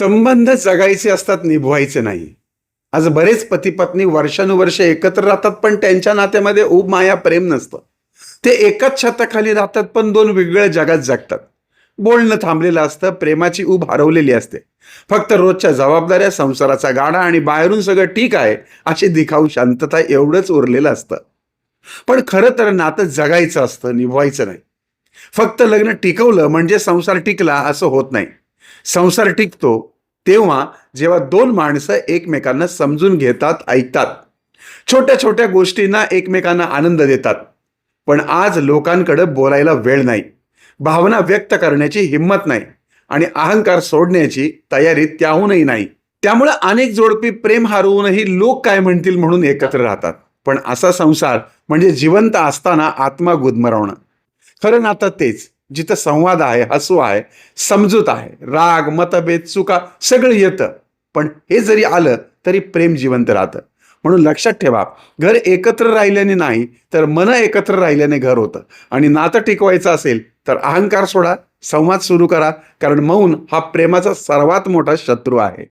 संबंध जगायचे असतात निभवायचे नाही. आज बरेच पती पत्नी वर्षानुवर्ष एकत्र राहतात पण त्यांच्या नात्यामध्ये उब माया प्रेम नसतं. ते एकाच छताखाली राहतात पण दोन वेगवेगळ्या जगात जगतात. बोलणं थांबलेलं असतं प्रेमाची ऊब हरवलेली असते. फक्त रोजच्या जबाबदाऱ्या संसाराचा गाडा आणि बाहेरून सगळं ठीक आहे अशी दिखाऊ शांतता एवढंच उरलेलं असतं. पण खरं तर नातं जगायचं असतं निभवायचं नाही. फक्त लग्न टिकवलं म्हणजे संसार टिकला असं होत नाही. संसार टिकतो तेव्हा जेव्हा दोन माणसं एकमेकांना समजून घेतात ऐकतात. छोट्या छोट्या गोष्टींना एकमेकांना आनंद देतात. पण आज लोकांकडे बोलायला वेळ नाही. भावना व्यक्त करण्याची हिंमत नाही आणि अहंकार सोडण्याची तयारी त्याहूनही नाही. त्यामुळे अनेक जोडपी प्रेम हरवूनही लोक काय म्हणतील म्हणून एकत्र राहतात. पण असा संसार म्हणजे जिवंत असताना आत्मा गुदमरवणं. खरं नातं तेच. जिथं संवाद आहे हसू आहे समजूत आहे राग मतभेद चुका सगळं येतं. पण हे जरी आलं तरी प्रेम जिवंत राहतं. म्हणून लक्षात ठेवा घर एकत्र राहिल्याने नाही तर मन एकत्र राहिल्याने घर होतं. आणि नातं टिकवायचं असेल तर अहंकार सोडा संवाद सुरू करा कारण मौन हा प्रेमाचा सर्वात मोठा शत्रू आहे.